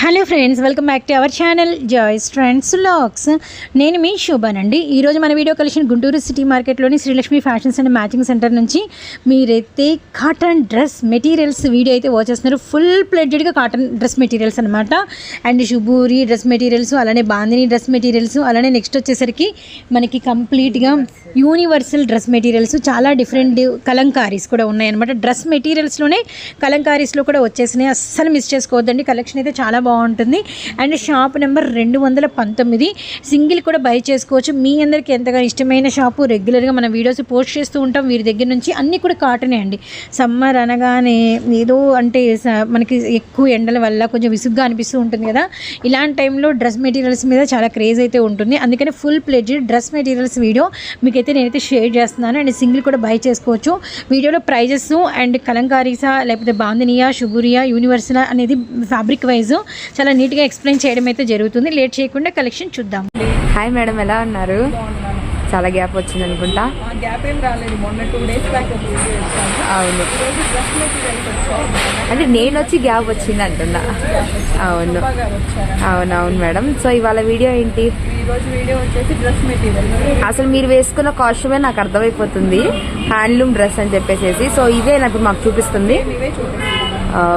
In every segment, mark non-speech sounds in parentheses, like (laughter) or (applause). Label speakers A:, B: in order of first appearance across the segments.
A: Hello friends welcome back to our channel Joy's friends lakhs. నేను మీ శోభానండి. ఈరోజు మన video collection Guntur city మార్కెట్లోని Srilakshmi fashions and matching centre నుంచి మీరైతే కాటన్ డ్రెస్ మెటీరియల్స్ వీడియో అయితే వాచ్ చేస్తున్నారు. ఫుల్ ప్లేటెడ్గా కాటన్ డ్రెస్ మెటీరియల్స్ అనమాట అండ్ శుభూరి డ్రెస్ మెటీరియల్స్ అలానే బాందిని డ్రెస్ మెటీరియల్స్ అలానే నెక్స్ట్ వచ్చేసరికి మనకి కంప్లీట్గా యూనివర్సల్ డ్రెస్ మెటీరియల్స్ చాలా డిఫరెంట్ కలంకారీస్ కూడా ఉన్నాయన్నమాట. డ్రెస్ మెటీరియల్స్లోనే కలంకారీస్లో కూడా వచ్చేసినాయి. అస్సలు మిస్ చేసుకోవద్దండి. కలెక్షన్ అయితే చాలా బాగుంటుంది. అండ్ షాప్ నెంబర్ రెండు వందల పంతొమ్మిది. సింగిల్ కూడా బై చేసుకోవచ్చు. మీ అందరికీ ఎంతగా ఇష్టమైన షాపు రెగ్యులర్గా మన వీడియోస్ పోస్ట్ చేస్తూ ఉంటాం. వీరి దగ్గర నుంచి అన్నీ కూడా కాటనే అండి. సమ్మర్ అనగానే ఏదో అంటే స- మనకి ఎక్కువ ఎండల వల్ల కొంచెం విసుగ్గా అనిపిస్తూ ఉంటుంది కదా. ఇలాంటి టైంలో డ్రెస్ మెటీరియల్స్ మీద చాలా క్రేజ్ అయితే ఉంటుంది. అందుకని ఫుల్ ప్లేజ్ డ్రెస్ మెటీరియల్స్ వీడియో మీకైతే నేనైతే షేర్ చేస్తున్నాను. అండ్ సింగిల్ కూడా బై చేసుకోవచ్చు. వీడియోలో ప్రైజెస్ అండ్ కలంకారీసా లేకపోతే బాందినియా షుగురియా యూనివర్సల్ అనేది ఫ్యాబ్రిక్ వైజ్ చాలా నీట్గా ఎక్స్ప్లెయిన్ చేయడం అయితే జరుగుతుంది. లేట్ చేయకుండా కలెక్షన్ చూద్దాం.
B: హాయ్ మేడం ఎలా ఉన్నారు? చాలా గ్యాప్ వచ్చింది అనుకుంటా.
C: ఆ గ్యాప్ ఏం రాలేదు. మొన్న టూ డేస్ బ్యాక్ ఒక వీడియో ఇచ్చాను
B: అవును. అంటే నేను వచ్చి గ్యాప్ వచ్చింది అంటున్నా. అవును. అవునవును మేడం. సో ఇవాళ వీడియో ఏంటి?
C: ఈ రోజు వీడియో వచ్చేసి డ్రెస్ మెటీరియల్
B: అసలు మీరు వేసుకున్న కాస్ట్యూమే నాకు అర్థమైపోతుంది. హ్యాండ్లూమ్ డ్రెస్ అని చెప్పేసి సో ఇవే నాకు మాకు చూపిస్తుంది.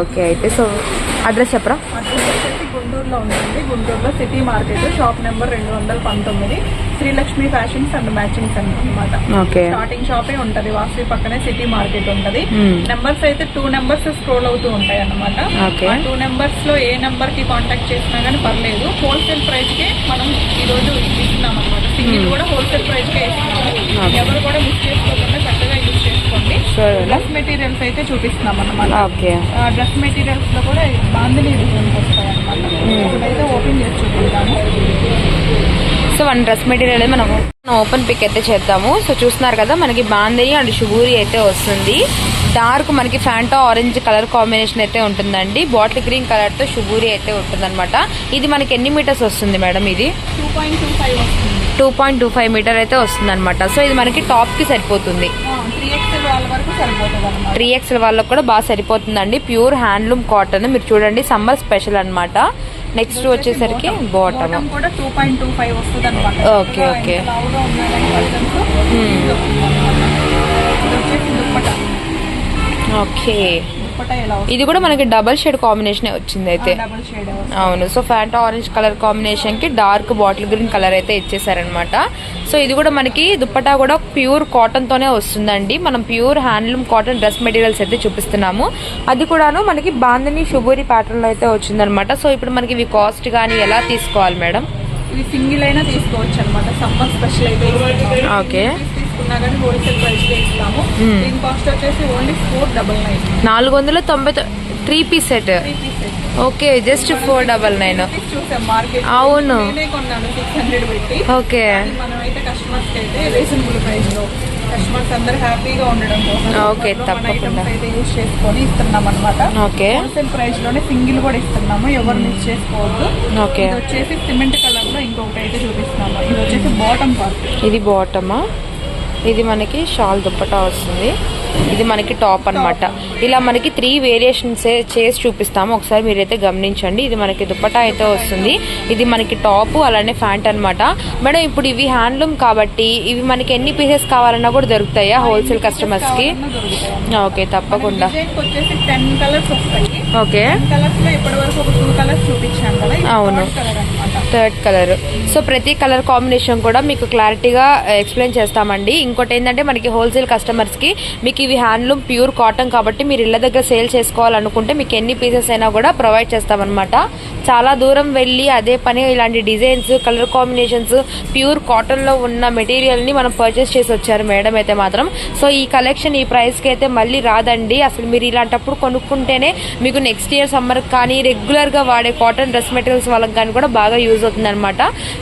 B: ఓకే అయితే సో అడ్రస్ చెప్పరా?
C: అడ్రస్ వచ్చేసి గుంటూరులో ఉంటుంది. గుంటూరులో సిటీ మార్కెట్ షాప్ నెంబర్ రెండు వందల పంతొమ్మిది. శ్రీలక్ష్మి ఫ్యాషన్స్ అండ్ మ్యాచింగ్స్ అనమాట
B: ఓకే.
C: స్టార్టింగ్ షాపే ఉంటది. వాసవి పక్కనే సిటీ మార్కెట్ ఉంటది.
B: Hmm.
C: నెంబర్స్ అయితే టూ నెంబర్స్ స్క్రోల్ అవుతూ ఉంటాయి. ఆ టూ నెంబర్స్లో ఏ నెంబర్కి కాంటాక్ట్ చేసినా కానీ పర్లేదు. హోల్సేల్ ప్రైస్ కే మనం ఈ రోజు ఇస్తున్నాం అనమాట సింగిల్ కూడా హోల్సేల్ ప్రైస్ కే ఇస్తున్నాము. ఎవరు కూడా మిస్ చేసుకోకుండా యూజ్
B: Sure.
C: డ్రెస్ మెటీరియల్స్ అయితే చూపిస్తున్నాం అన్నమాట.
B: ఓకే.
C: డ్రెస్ మెటీరియల్స్లో కూడా డిజైన్స్ ఇప్పుడైతే ఓపెన్ చేసి చూపిస్తాము
B: సో వన్ డ్రెస్ మెటీరియల్ మనం ఓపెన్ పిక్ అయితే చేద్దాము. సో చూస్తున్నారు కదా మనకి బాందిని అండ్ షుగూరి అయితే వస్తుంది. డార్క్ మనకి ఫ్యాంటా ఆరెంజ్ కలర్ కాంబినేషన్ అయితే ఉంటుందండి. బాటిల్ గ్రీన్ కలర్తో షుగూరి అయితే ఉంటుందన్నమాట. ఇది మనకి ఎన్ని మీటర్స్ వస్తుంది మేడం ఇది?
C: Two point two five
B: metre అయితే వస్తుంది అనమాట సో ఇది మనకి టాప్కి సరిపోతుంది.
C: వాళ్ళ వరకు సరిపోతుంది అనమాట
B: త్రీ ఎక్స్ఎల్ వాళ్ళకి కూడా బాగా సరిపోతుందండి. Pure handloom cotton. మీరు చూడండి సమ్మర్ స్పెషల్ అన్నమాట. నెక్స్ట్ వచ్చేసరికి బాటమ్
C: బాటమ్ కూడా టూ పాయింట్ టూ ఫైవ్ వస్తుంది అనమాట
B: Okay, okay.
C: వచ్చేసి దుప్పట.
B: ఓకే
C: ఎలా వస్తుంది
B: ఇది కూడా మనకి డబల్ షేడ్ కాంబినేషన్ వచ్చింది అయితే. అవును. సో ఫ్యాంటా ఆరెంజ్ కలర్ కాంబినేషన్కి డార్క్ బాటిల్ గ్రీన్ కలర్ అయితే ఇచ్చేసారనమాట సో ఇది కూడా మనకి దుప్పటా కూడా ప్యూర్ కాటన్ తోనే వస్తుందండి. మనం pure handloom cotton dress materials అయితే చూపిస్తున్నాము. అది కూడాను మనకి బాందని షుబూరి ప్యాటర్న్లో అయితే వచ్చిందనమాట సో ఇప్పుడు మనకి ఇవి కాస్ట్ కానీ ఎలా తీసుకోవాలి మేడం?
C: ఇది సింగిల్ అయినా తీసుకోవచ్చు అనమాట సమ్మర్ స్పెషల్ అయితే.
B: ఓకే.
C: తీసుకున్నా కానీ హోల్సేల్ ప్రైస్ ఇస్తాము. దీని కాస్ట్ వచ్చేసి ఓన్లీ ఫోర్ డబల్ నైన్
B: నాలుగు వందల తొంభై three piece set okay just four double nine అవును. ఓకే
C: కస్టమర్స్ అందరు హ్యాపీగా ఉండడం కోసం మన
B: తప్పకుండా.
C: యూజ్ చేసుకొని ఇస్తున్నాం అనమాట
B: ఓకే
C: హోల్సేల్ ప్రైస్లోనే సింగిల్ కూడా ఇస్తున్నాము ఎవరు మిస్ చేసుకోవద్దు.
B: ఓకే
C: వచ్చేసి సిమెంట్ కలర్లో ఇంకొకటి అయితే చూపిస్తున్నాము. ఇది వచ్చేసి బాటమ్ పార్ట్
B: ఇది బాటమా ఇది మనకి షాల్ దుప్పటా వస్తుంది. ఇది మనకి టాప్ అన్నమాట. ఇలా మనకి త్రీ వేరియేషన్స్ చేసి చూపిస్తాము. ఒకసారి మీరైతే గమనించండి. ఇది మనకి దుప్పటా అయితే వస్తుంది. ఇది మనకి టాప్ అలానే ఫ్యాంట్ అన్నమాట. మేడం ఇప్పుడు ఇవి హ్యాండ్లూమ్ కాబట్టి ఇవి మనకి ఎన్ని పీసెస్ కావాలన్నా కూడా దొరుకుతాయా హోల్సేల్ కస్టమర్స్కి? ఓకే తప్పకుండా. ఓకే. అవును. థర్డ్ కలర్ సో ప్రతి కలర్ కాంబినేషన్ కూడా మీకు క్లారిటీగా ఎక్స్ప్లెయిన్ చేస్తామండి. ఇంకోటి ఏంటంటే మనకి హోల్సేల్ కస్టమర్స్కి మీకు ఇవి హ్యాండ్లూమ్ ప్యూర్ కాటన్ కాబట్టి మీరు ఇళ్ళ దగ్గర సేల్ చేసుకోవాలనుకుంటే మీకు ఎన్ని పీసెస్ అయినా కూడా ప్రొవైడ్ చేస్తామన్నమాట. చాలా దూరం వెళ్ళి అదే పని ఇలాంటి డిజైన్స్ కలర్ కాంబినేషన్స్ ప్యూర్ కాటన్లో ఉన్న మెటీరియల్ని మనం పర్చేస్ చేసి వచ్చారు మేడం అయితే మాత్రం. సో ఈ కలెక్షన్ ఈ ప్రైస్కి అయితే మళ్ళీ రాదండి. అసలు మీరు ఇలాంటప్పుడు కొనుక్కుంటేనే మీకు నెక్స్ట్ ఇయర్ సమ్మర్ కానీ రెగ్యులర్గా వాడే కాటన్ డ్రెస్ మెటీరియల్స్ వాళ్ళకి కానీ కూడా బాగా యూజ్ అవుతుందన్నమాట.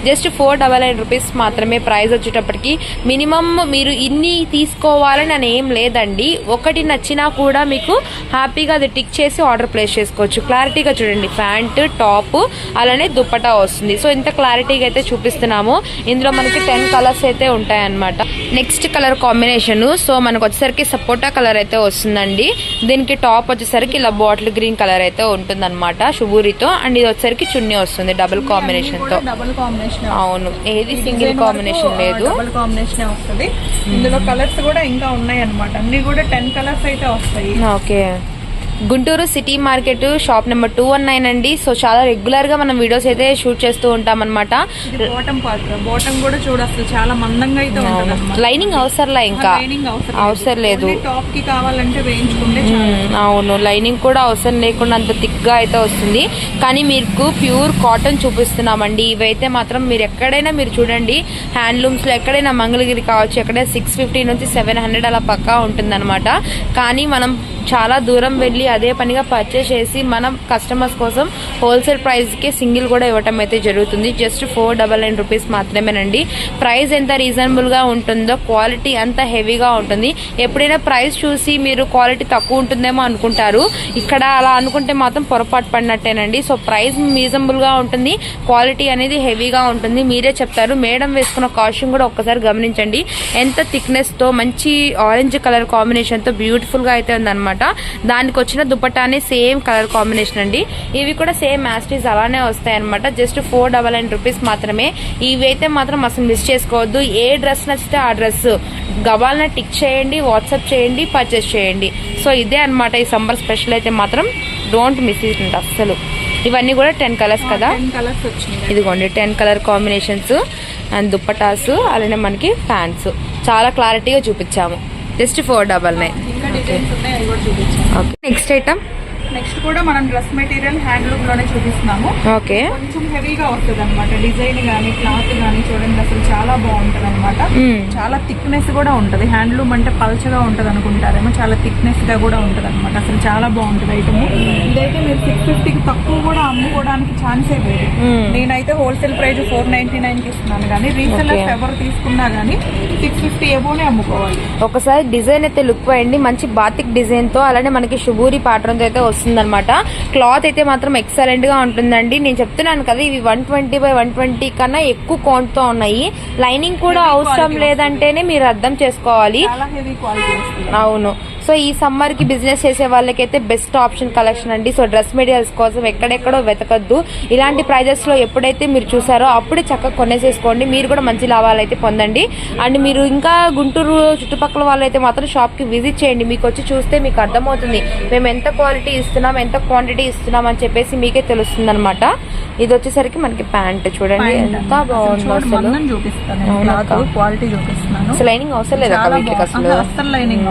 B: Just four double nine rupees మాత్రమే ప్రైస్ వచ్చేటప్పటికి మినిమమ్ మీరు ఇన్ని తీసుకోవాలని అని ఏం లేదండి. ఒకటి నచ్చినా కూడా మీకు హ్యాపీగా అది టిక్ చేసి ఆర్డర్ ప్లేస్ చేసుకోవచ్చు. క్లారిటీగా చూడండి. ప్యాంట్ టాప్ అలానే దుప్పటా వస్తుంది. సో ఇంత క్లారిటీగా అయితే చూపిస్తున్నాము. ఇందులో మనకి టెన్ కలర్స్ అయితే ఉంటాయన్నమాట. Next colour combination. సో మనకు వచ్చేసరికి సపోటా కలర్ అయితే వస్తుందండి. దీనికి టాప్ వచ్చేసరికి ఇలా బాటిల్ గ్రీన్ కలర్ అయితే ఉంటుందన్నమాట శుభూరితో. అండ్ ఇది వచ్చేసరికి చున్నీ వస్తుంది డబుల్ కాంబినేషన్తో
C: డబుల్ కాంబినేషన్
B: అవును. ఏది సింగిల్ కాంబినేషన్ లేదు.
C: డబుల్ కాంబినేషన్ వస్తుంది. ఇందులో కలర్స్ కూడా ఇంకా ఉన్నాయి అనమాట అన్ని కూడా టెన్ కలర్స్ అయితే వస్తాయి.
B: Okay. Guntur city market shop number two one nine అండి. సో చాలా రెగ్యులర్గా మనం వీడియోస్ అయితే షూట్ చేస్తూ ఉంటాం అనమాట
C: బాటం పాత్ర బాటం కూడా చూడు అసలు చాలా మందంగా అయితే
B: లైనింగ్ అవసరంలా ఇంకా.
C: అవసరం
B: లేదు.
C: టాప్కి కావాలంటే వేయించుకుంటే
B: అవును. లైనింగ్ కూడా అవసరం లేకుండా అంత థిక్ గా అయితే వస్తుంది. కానీ మీకు ప్యూర్ కాటన్ చూపిస్తున్నామండి. ఇవైతే మాత్రం మీరు ఎక్కడైనా మీరు చూడండి. హ్యాండ్లూమ్స్లో ఎక్కడైనా మంగళగిరి కావచ్చు ఎక్కడైనా సిక్స్ ఫిఫ్టీ నుంచి సెవెన్ హండ్రెడ్ అలా పక్కా ఉంటుందన్నమాట. కానీ మనం చాలా దూరం వెళ్ళి అదే పనిగా పర్చేస్ చేసి మనం కస్టమర్స్ కోసం హోల్సేల్ ప్రైస్కి సింగిల్ కూడా ఇవ్వటం అయితే జరుగుతుంది. Just four double nine rupees మాత్రమేనండి. ప్రైస్ ఎంత రీజనబుల్గా ఉంటుందో క్వాలిటీ అంత హెవీగా ఉంటుంది. ఎప్పుడైనా ప్రైస్ చూసి మీరు క్వాలిటీ తక్కువ ఉంటుందేమో అనుకుంటారు. ఇక్కడ అలా అనుకుంటే మాత్రం పొరపాటు పడినట్టేనండి. సో ప్రైస్ రీజనబుల్గా ఉంటుంది. క్వాలిటీ అనేది హెవీగా ఉంటుంది. మీరే చెప్తారు. మేడం వేసుకున్న కాస్ట్యూమ్ కూడా ఒక్కసారి గమనించండి. ఎంత థిక్నెస్తో మంచి ఆరెంజ్ కలర్ కాంబినేషన్తో బ్యూటిఫుల్గా అయితే ఉందనమాట దానికి వచ్చిన దుపట్టానే సేమ్ కలర్ కాంబినేషన్ అండి. ఇవి కూడా సేమ్ యాస్టీస్ అలానే వస్తాయన్నమాట. Just four double nine rupees మాత్రమే. ఇవి అయితే మాత్రం అసలు మిస్ చేసుకోవద్దు. ఏ డ్రెస్ నచ్చితే ఆ డ్రెస్. గబాల్న టిక్ చేయండి వాట్సాప్ చేయండి పర్చేస్ చేయండి. సో ఇదే అన్నమాట ఈ సమ్మర్ స్పెషల్ అయితే మాత్రం. డోంట్ మిస్ ఇట్ అస్సలు. ఇవన్నీ కూడా టెన్ కలర్స్ కదా?
C: టెన్ కలర్స్ వచ్చినాయి.
B: ఇదిగోండి ten colour combinations and dupattas అలానే మనకి ఫ్యాన్స్ చాలా క్లారిటీగా చూపించాము. Just four double nine okay next item
C: next కూడా మనం డ్రెస్ మెటీరియల్ హ్యాండ్లూమ్లోనే చూపిస్తున్నాము.
B: ఓకే.
C: కొంచెం హెవీగా వస్తుంది అనమాట డిజైన్ గానీ క్లాత్ గానీ చూడండి అసలు చాలా బాగుంటది అనమాట
B: మ్మ్.
C: చాలా థిక్నెస్ కూడా ఉంటది. హ్యాండ్లూమ్ అంటే పల్చగా ఉంటది అనుకుంటారేమో. చాలా థిక్నెస్గా కూడా ఉంటది అనమాట అసలు చాలా బాగుంటది ఐటమ్ ఇదైతే మీరు సిక్స్ ఫిఫ్టీకి తక్కువ కూడా అమ్ముకోవడానికి ఛాన్సే లేదు.
B: మ్మ్.
C: నేనైతే హోల్సేల్ ప్రైస్ ఫోర్ నైన్టీ నైన్కి ఇస్తున్నాను కానీ రీసెల్లర్స్
B: Okay.
C: ఎవరు తీసుకున్నా కానీ సిక్స్ ఫిఫ్టీ ఎబోనే అమ్ముకోవాలి.
B: ఒకసారి డిజైన్ అయితే లుక్ వేయండి. మంచి బాతిక్ డిజైన్తో అలానే మనకి శుభూరి ప్యాటర్న్తో అయితే వస్తుందన్నమాట. క్లాత్ అయితే మాత్రం ఎక్సలెంట్గా ఉంటుందండి. నేను చెప్తున్నాను కదా ఇవి one twenty by one twenty కన్నా ఎక్కువ కౌంట్తో ఉన్నాయి. లైనింగ్ కూడా అవసరం లేదంటేనే మీరు అర్థం చేసుకోవాలి.
C: వస్తుంది.
B: అవును. సో ఈ సమ్మర్కి బిజినెస్ చేసే వాళ్ళకైతే బెస్ట్ ఆప్షన్ కలెక్షన్ అండి. సో డ్రెస్ మెటీరియల్స్ కోసం ఎక్కడెక్కడో వెతకద్దు. ఇలాంటి ప్రైజెస్లో ఎప్పుడైతే మీరు చూసారో అప్పుడే చక్కగా కొనేసేసుకోండి. మీరు కూడా మంచి లాభాలు అయితే పొందండి. అండ్ మీరు ఇంకా గుంటూరు చుట్టుపక్కల వాళ్ళైతే మాత్రం షాప్కి విజిట్ చేయండి. మీకు వచ్చి చూస్తే మీకు అర్థమవుతుంది. మేము ఎంత క్వాలిటీ ఇస్తున్నాం ఎంత క్వాంటిటీ ఇస్తున్నాం అని చెప్పేసి మీకే తెలుస్తుంది అనమాట ఇది వచ్చేసరికి మనకి ప్యాంట్ చూడండి. ఎంత బాగుందో అసలు.
C: క్వాలిటీ చూపిస్తున్నాను.
B: లైనింగ్ అవసరం లేదు అసలు?
C: లైనింగ్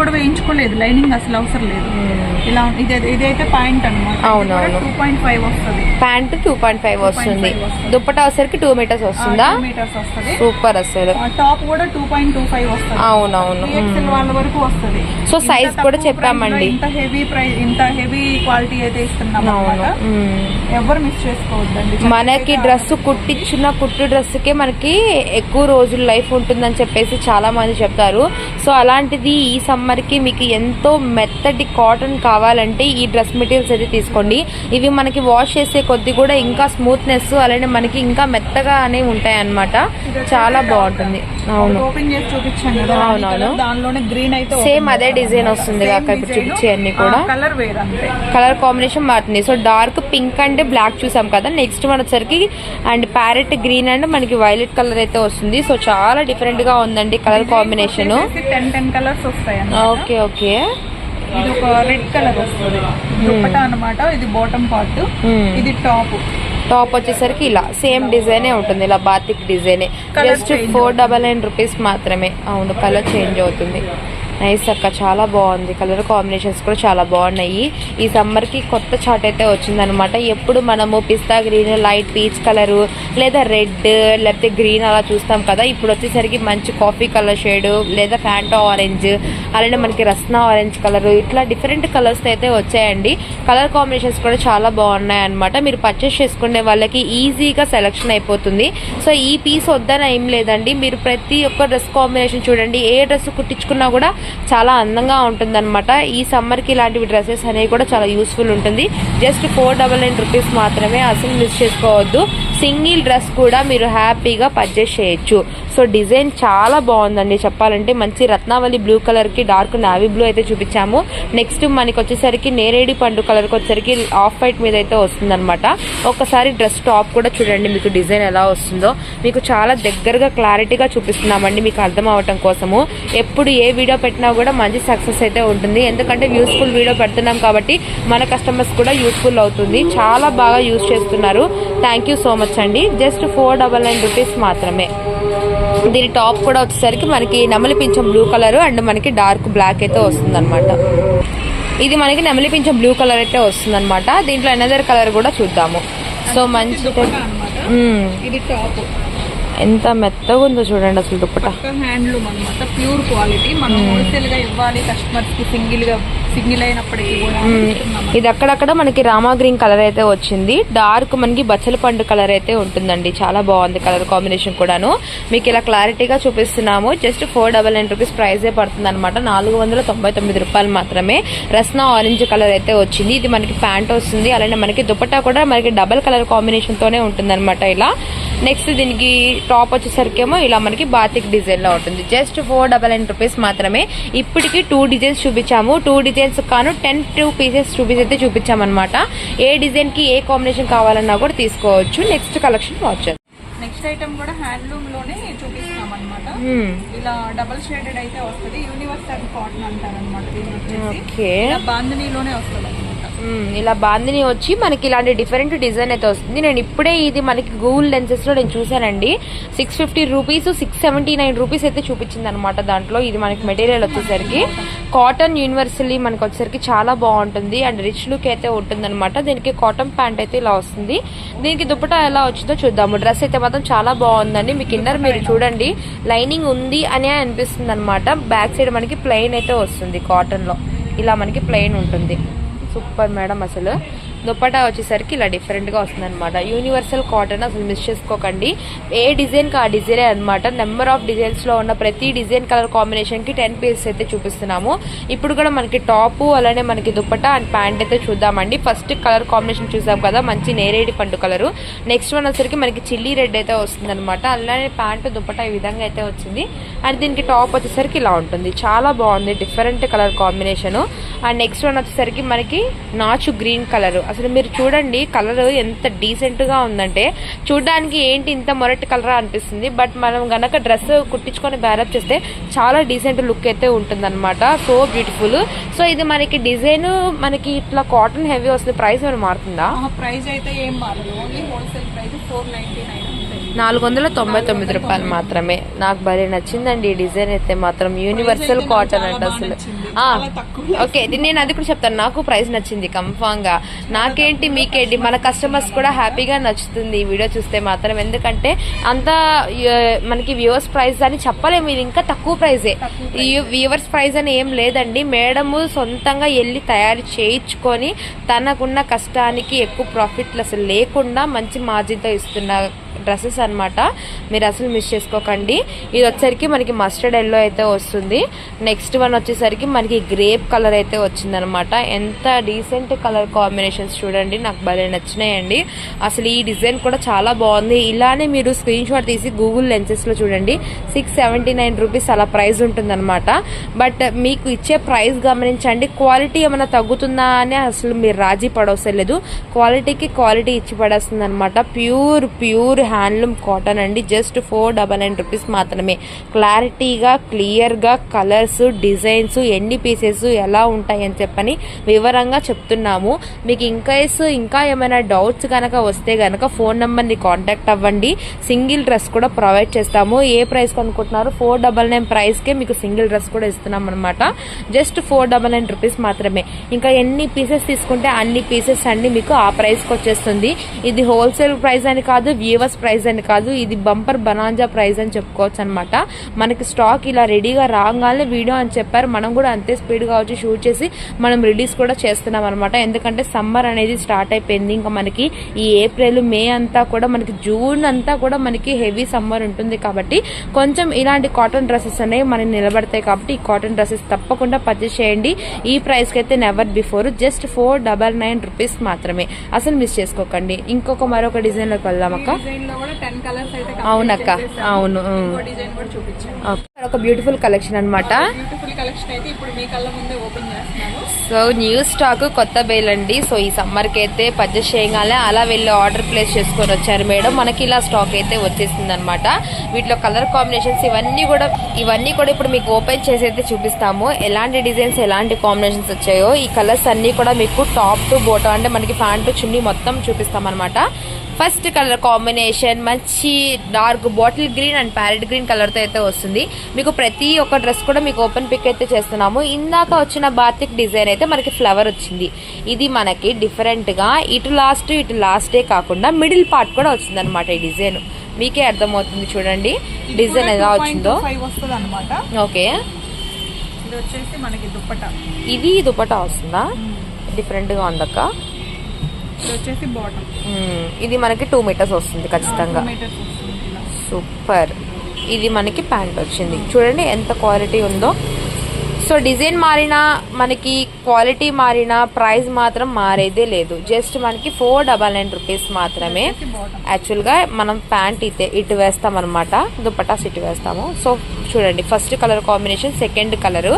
C: కూడా వేయించుకోలేదు. లైనింగ్ అసలు అవసరం లేదు. ఇలా ఇది ఇదైతే పాయింట్ అనమాట
B: అవును, అవును.
C: టూ పాయింట్ ఫైవ్ వస్తుంది.
B: ప్యాంట్ టూ పాయింట్ ఫైవ్ వస్తుంది.
C: 2.5 వస్తుంది.
B: దుప్పటా వచ్చేసరికి టూ మీటర్స్ వస్తుందా?
C: మీటర్స్ వస్తుంది.
B: సూపర్ అసలు.
C: టాప్ కూడా టూ పాయింట్ టూ ఫైవ్ వస్తుంది.
B: అవునవును.
C: వాళ్ళ వరకు వస్తుంది.
B: సో
C: తక్కువ
B: కూడా చెప్పామండి.
C: ఇంత హెవీ ప్రైస్ ఇంత హెవీ క్వాలిటీ అయితే ఇస్తున్నాం. ఎవరు మిస్ చేసుకోవద్దండి.
B: మనకి డ్రెస్ కుట్టించిన కుట్టు డ్రెస్కే మనకి ఎక్కువ రోజులు లైఫ్ ఉంటుందని చెప్పేసి చాలా మంది చెప్తారు. సో అలాంటిది ఈ సమ్మర్ కి మీకు ఎంతో మెత్తటి కాటన్ కావాలంటే ఈ డ్రెస్ మెటీరియల్స్ అయితే తీసుకోండి. ఇవి మనకి వాష్ చేసే కొద్ది కూడా ఇంకా స్మూత్నెస్ అలానే మనకి ఇంకా మెత్తగా అనేవి ఉంటాయి అన్నమాట చాలా బాగుంటుంది. అవును. అవునవును.
C: రాణి colour. దానిలోనే గ్రీన్ అయితే
B: సేమ్ అదే డిజైన్ వస్తుంది కాక ఇప్పుడు చూపించే అన్ని కూడా.
C: కలర్
B: కలర్ కాంబినేషన్ మారుతుంది. సో డార్క్ పింక్ అంటే బ్లాక్ చూసాం కదా నెక్స్ట్ మన వచ్చరికి అండ్ ప్యారెట్ గ్రీన్ అండ్ మనకి వైలెట్ కలర్ అయితే వస్తుంది. సో చాలా డిఫరెంట్గా ఉందండి కలర్ కాంబినేషన్ ఓకే ఓకే.
C: ఇది ఒక రెడ్ కలర్ వస్తుంది. దుప్పటా అన్నమాట. ఇది బాటమ్ పార్ట్.
B: Hmm.
C: ఇది టాప్.
B: టాప్ వచ్చేసరికి ఇలా సేమ్ డిజైనే ఉంటుంది. ఇలా batik డిజైనే. Just four double nine rupees మాత్రమే. అవును కలర్ చేంజ్ అవుతుంది. నైస్ అక్క చాలా బాగుంది. కలర్ కాంబినేషన్స్ కూడా చాలా బాగున్నాయి. ఈ సమ్మర్కి కొత్త చాట్ అయితే వచ్చిందనమాట ఎప్పుడు మనము పిస్తా గ్రీన్ లైట్ పీచ్ కలరు లేదా రెడ్ లేకపోతే గ్రీన్ అలా చూస్తాం కదా. ఇప్పుడు వచ్చేసరికి మంచి కాఫీ కలర్ షేడ్ లేదా ఫ్యాంటా ఆరెంజ్ అలానే మనకి రస్నా ఆరెంజ్ కలర్ ఇట్లా డిఫరెంట్ కలర్స్ అయితే వచ్చాయండి. కలర్ కాంబినేషన్స్ కూడా చాలా బాగున్నాయి అనమాట మీరు పర్చేస్ చేసుకునే వాళ్ళకి ఈజీగా సెలెక్షన్ అయిపోతుంది. సో ఈ పీస్ వద్దని ఏం లేదండి. మీరు ప్రతి ఒక్క డ్రెస్ కాంబినేషన్ చూడండి. ఏ డ్రెస్ కుట్టించుకున్నా కూడా చాలా అందంగా ఉంటుందన్నమాట. ఈ సమ్మర్కి ఇలాంటివి డ్రెస్సెస్ అనేవి కూడా చాలా యూస్ఫుల్ ఉంటుంది. Just four double nine rupees మాత్రమే అసలు మిస్ చేసుకోవద్దు. సింగిల్ డ్రెస్ కూడా మీరు హ్యాపీగా పర్చేస్ చేయొచ్చు. సో డిజైన్ చాలా బాగుందండి చెప్పాలంటే. మంచి రత్నావళి బ్లూ కలర్కి డార్క్ నావీ బ్లూ అయితే చూపించాము. నెక్స్ట్ మనకి వచ్చేసరికి నేరేడి పండు కలర్కి వచ్చేసరికి ఆఫ్ వైట్ మీద అయితే వస్తుందన్నమాట. ఒకసారి డ్రెస్ టాప్ కూడా చూడండి మీకు డిజైన్ ఎలా వస్తుందో. మీకు చాలా దగ్గరగా క్లారిటీగా చూపిస్తున్నామండి. మీకు అర్థం అవటం కోసము. ఎప్పుడు ఏ వీడియో పెట్టినా కూడా మంచి సక్సెస్ అయితే ఉంటుంది. ఎందుకంటే యూస్ఫుల్ వీడియో పెడుతున్నాం కాబట్టి మన కస్టమర్స్ కూడా యూస్ఫుల్ అవుతుంది. చాలా బాగా యూస్ చేస్తున్నారు. థ్యాంక్ యూ సో మచ్ అండి. Just four double nine rupees మాత్రమే. దీని టాప్ కూడా వచ్చేసరికి మనకి నెమలి పింఛం బ్లూ కలర్ అండ్ మనకి డార్క్ బ్లాక్ అయితే వస్తుందన్నమాట. ఇది మనకి నెమలి పింఛం బ్లూ కలర్ అయితే వస్తుందన్నమాట. దీంట్లో అనదర్ కలర్ కూడా చూద్దాము. సో మంచి.
C: ఇది టాప్
B: ఎంత మెత్తగా ఉందో చూడండి అసలు దుప్పట.
C: హ్యాండ్లూమ్ అనమాట ప్యూర్ క్వాలిటీ. మనం హోల్సేల్గా ఇవ్వాలి కస్టమర్స్కి సింగిల్గా సింగిల్ అయినప్పటికీ.
B: ఇది అక్కడక్కడ మనకి రామా గ్రీన్ కలర్ అయితే వచ్చింది. డార్క్ మనకి బచ్చల పండు కలర్ అయితే ఉంటుందండి. చాలా బాగుంది కలర్ కాంబినేషన్ కూడాను. మీకు ఇలా క్లారిటీగా చూపిస్తున్నాము. Just four double nine rupees ప్రైజే పడుతుంది అనమాట నాలుగు వందల తొంభై తొమ్మిది రూపాయలు మాత్రమే. రస్నా ఆరెంజ్ కలర్ అయితే వచ్చింది. ఇది మనకి ప్యాంట్ వస్తుంది. అలానే మనకి దుపట్టా కూడా మనకి డబల్ కలర్ కాంబినేషన్ తోనే ఉంటుంది ఇలా. నెక్స్ట్ దీనికి టాప్ వచ్చేసరికేమో ఇలా మనకి బాతిక్ డిజైన్లో ఉంటుంది. Just four double nine rupees మాత్రమే. ఇప్పటికి టూ డిజైన్స్ చూపించాము. టూ డిజైన్స్ కాను ten two pieces two piece అయితే చూపించామన్నమాట. ఏ డిజైన్కి ఏ కాంబినేషన్ కావాలన్నా కూడా తీసుకోవచ్చు. Next collection watch
C: next item కూడా హ్యాండ్లూమ్లోనే చూపిస్తాం అనమాట
B: Hmm.
C: ఇలా డబల్ షేడెడ్ అయితే వస్తుంది. యూనివర్సల్ కాటన్ అంటారు అనమాట బాంధనీలోనే వస్తుంది.
B: ఇలా బాందిని వచ్చి మనకి ఇలాంటి డిఫరెంట్ డిజైన్ అయితే వస్తుంది. నేను ఇప్పుడే ఇది మనకి గూగుల్ లెన్సెస్లో నేను చూసానండి six fifty rupees six seventy nine rupees అయితే చూపించింది అనమాట దాంట్లో. ఇది మనకి మెటీరియల్ వచ్చేసరికి. కాటన్ యూనివర్సల్లీ మనకి వచ్చేసరికి చాలా బాగుంటుంది. అండ్ రిచ్ లుక్ అయితే ఉంటుంది దీనికి కాటన్ ప్యాంట్ అయితే ఇలా వస్తుంది. దీనికి దుప్పటా ఎలా వచ్చిందో చూద్దాము. డ్రెస్ అయితే మాత్రం చాలా బాగుందండి. మీకు ఇన్నర్ మీరు చూడండి. లైనింగ్ ఉంది అనే అనిపిస్తుంది అనమాట బ్యాక్ సైడ్ మనకి ప్లెయిన్ అయితే వస్తుంది కాటన్లో. ఇలా మనకి ప్లెయిన్ ఉంటుంది. సూపర్ మేడం అసలు దుప్పటా వచ్చేసరికి ఇలా డిఫరెంట్గా వస్తుంది అనమాట యూనివర్సల్ కాటన్ అసలు మిస్ చేసుకోకండి. ఏ డిజైన్కి ఆ డిజైనే అనమాట నెంబర్ ఆఫ్ డిజైన్స్లో ఉన్న ప్రతి డిజైన్ కలర్ కాంబినేషన్కి టెన్ పీసెస్ అయితే చూపిస్తున్నాము. ఇప్పుడు కూడా మనకి టాపు అలానే మనకి దుప్పటా అండ్ ప్యాంట్ అయితే చూద్దామండి. ఫస్ట్ కలర్ కాంబినేషన్ చూసాం కదా మంచి నేరేడి పండు కలరు. నెక్స్ట్ వన్ వచ్చరికి మనకి చిల్లీ రెడ్ అయితే వస్తుంది అనమాట అలానే ప్యాంట్ దుప్పటా ఈ విధంగా అయితే వచ్చింది. అండ్ దీనికి టాప్ వచ్చేసరికి ఇలా ఉంటుంది. చాలా బాగుంది different colour combination. And next one వచ్చేసరికి మనకి నాచు గ్రీన్ కలర్. అసలు మీరు చూడండి కలర్ ఎంత డీసెంట్గా ఉందంటే చూడడానికి ఏంటి ఇంత మొరటి కలర్ అనిపిస్తుంది. బట్ మనం గనక డ్రెస్ కుట్టించుకొని బ్యారప్ చేస్తే చాలా డీసెంట్ లుక్ అయితే ఉంటుంది సో బ్యూటిఫుల్. సో ఇది మనకి డిజైన్ మనకి ఇట్లా కాటన్ హెవీ వస్తుంది. ప్రైస్ ఏమైనా మారుతుందా?
C: ప్రైస్ అయితే ఏం మారదు. Only wholesale price four ninety nine
B: నాలుగు వందల తొంభై తొమ్మిది రూపాయలు మాత్రమే. నాకు భలే నచ్చిందండి ఈ డిజైన్ అయితే మాత్రం యూనివర్సల్ కాటన్ అంటే అసలు. ఓకే ఇది నేను అది కూడా చెప్తాను. నాకు ప్రైస్ నచ్చింది కన్ఫామ్గా నాకేంటి మీకేంటి? మన కస్టమర్స్ కూడా హ్యాపీగా నచ్చుతుంది ఈ వీడియో చూస్తే మాత్రం. ఎందుకంటే అంత మనకి వ్యూవర్స్ ప్రైస్ అని చెప్పలేము. ఇది ఇంకా తక్కువ ప్రైజే వ్యూవర్స్ ప్రైస్ అని ఏం లేదండి. మేడము సొంతంగా వెళ్ళి తయారు చేయించుకొని తనకున్న కష్టానికి ఎక్కువ ప్రాఫిట్లు అసలు లేకుండా మంచి మార్జిన్తో ఇస్తున్న డ్రెస్సెస్ అనమాట మీరు అసలు మిస్ చేసుకోకండి. ఇది వచ్చేసరికి మనకి మస్టర్డ్ ఎల్లో అయితే వస్తుంది. నెక్స్ట్ వన్ వచ్చేసరికి మనకి గ్రేప్ కలర్ అయితే వచ్చిందనమాట ఎంత డీసెంట్ కలర్ కాంబినేషన్స్ చూడండి. నాకు భలే నచ్చినాయండి. అసలు ఈ డిజైన్ కూడా చాలా బాగుంది. ఇలానే మీరు స్క్రీన్ షాట్ తీసి గూగుల్ లెన్సెస్లో చూడండి. సిక్స్ సెవెంటీ నైన్ రూపీస్ అలా ప్రైస్ ఉంటుందన్నమాట. బట్ మీకు ఇచ్చే ప్రైస్ గమనించండి. క్వాలిటీ ఏమైనా తగ్గుతుందా అని అసలు మీరు రాజీ పడవసరం లేదు. క్వాలిటీకి క్వాలిటీ ఇచ్చి పడేస్తుంది అనమాట ప్యూర్ ప్యూర్ హ్యాండ్లూమ్ కాటన్ అండి. Just four double nine rupees మాత్రమే. క్లారిటీగా క్లియర్గా కలర్స్ డిజైన్స్ ఎన్ని పీసెస్ ఎలా ఉంటాయి అని చెప్పని వివరంగా చెప్తున్నాము. మీకు ఇంకేస్ ఇంకా ఏమైనా డౌట్స్ కనుక వస్తే కనుక ఫోన్ నెంబర్ని కాంటాక్ట్ అవ్వండి. సింగిల్ డ్రెస్ కూడా ప్రొవైడ్ చేస్తాము. ఏ ప్రైస్ అనుకుంటున్నారు ఫోర్ డబల్ నైన్ ప్రైస్కే మీకు సింగిల్ డ్రెస్ కూడా ఇస్తున్నాం అనమాట just four double nine rupees మాత్రమే. ఇంకా ఎన్ని పీసెస్ తీసుకుంటే అన్ని పీసెస్ అన్ని మీకు ఆ ప్రైస్కి వచ్చేస్తుంది. ఇది హోల్సేల్ ప్రైస్ అని కాదు వ్యూవర్స్ ప్రైస్ అని కాదు ఇది బంపర్ బనాంజా ప్రైస్ అని చెప్పుకోవచ్చు అనమాట మనకి స్టాక్ ఇలా రెడీగా రాగానే వీడియో అని చెప్పారు. మనం కూడా అంతే స్పీడ్గా వచ్చి షూట్ చేసి మనం రిలీజ్ కూడా చేస్తున్నాం అనమాట ఎందుకంటే సమ్మర్ అనేది స్టార్ట్ అయిపోయింది. ఇంకా మనకి ఈ ఏప్రిల్ మే అంతా కూడా మనకి జూన్ అంతా కూడా మనకి హెవీ సమ్మర్ ఉంటుంది కాబట్టి కొంచెం ఇలాంటి కాటన్ డ్రెస్సెస్ అనేవి మనకి నిలబడతాయి కాబట్టి ఈ కాటన్ డ్రెస్సెస్ తప్పకుండా పర్చేస్ చేయండి. ఈ ప్రైస్కి అయితే never before just four double nine rupees మాత్రమే. అసలు మిస్ చేసుకోకండి. ఇంకొక మరొక డిజైన్లోకి వెళ్దాం అవునక్క. అవును. ఒక బ్యూటిఫుల్ కలెక్షన్
C: చేస్తున్నాను.
B: సో న్యూ స్టాక్ కొత్త బేల్ అండి. సో ఈ సమ్మర్కి అయితే పర్చేస్ చేయగానే అలా వెళ్ళి ఆర్డర్ ప్లేస్ చేసుకొని వచ్చారు మేడం. మనకి ఇలా స్టాక్ అయితే వచ్చేసింది అనమాట వీటిలో కలర్ కాంబినేషన్స్ ఇవన్నీ కూడా ఇవన్నీ కూడా ఇప్పుడు మీకు ఓపెన్ చేసి అయితే చూపిస్తాము. ఎలాంటి డిజైన్స్ ఎలాంటి కాంబినేషన్స్ వచ్చాయో ఈ కలర్స్ అన్నీ కూడా మీకు టాప్ టు బోటం అంటే మనకి ప్యాంటు చున్నీ మొత్తం చూపిస్తాం అనమాట ఫస్ట్ కలర్ కాంబినేషన్ మంచి dark bottle green and parrot green కలర్తో అయితే వస్తుంది. మీకు ప్రతి ఒక్క డ్రెస్ కూడా మీకు ఓపెన్ పిక్ అయితే చేస్తున్నాము. ఇందాక వచ్చిన బాతిక్ డిజైన్ అయితే మనకి ఫ్లవర్ వచ్చింది. ఇది మనకి డిఫరెంట్గా ఇటు లాస్ట్ ఇటు లాస్టే కాకుండా మిడిల్ పార్ట్ కూడా వచ్చింది అనమాట ఈ డిజైన్. మీకే అర్థమవుతుంది చూడండి. డిజైన్ ఎలా వచ్చిందో. ఓకే.
C: ఇది వచ్చేసి మనకి దుప్పట.
B: ఇది దుపటా వస్తుందా? డిఫరెంట్గా ఉందక్క.
C: ఇది వచ్చేసి బాటమ్.
B: ఇది మనకి టూ మీటర్స్ వస్తుంది ఖచ్చితంగా. సూపర్ ఇది మనకి ప్యాంట్ వచ్చింది. చూడండి ఎంత క్వాలిటీ ఉందో. సో డిజైన్ మారినా మనకి క్వాలిటీ మారినా ప్రైస్ మాత్రం మారేదే లేదు. జస్ట్ మనకి ఫోర్ డబల్ నైన్ రూపీస్ మాత్రమే. యాక్చువల్గా మనం ప్యాంట్ ఇతే ఇటు వేస్తాం అనమాట దుపటాస్ ఇటు వేస్తాము. సో చూడండి first colour combination second colour.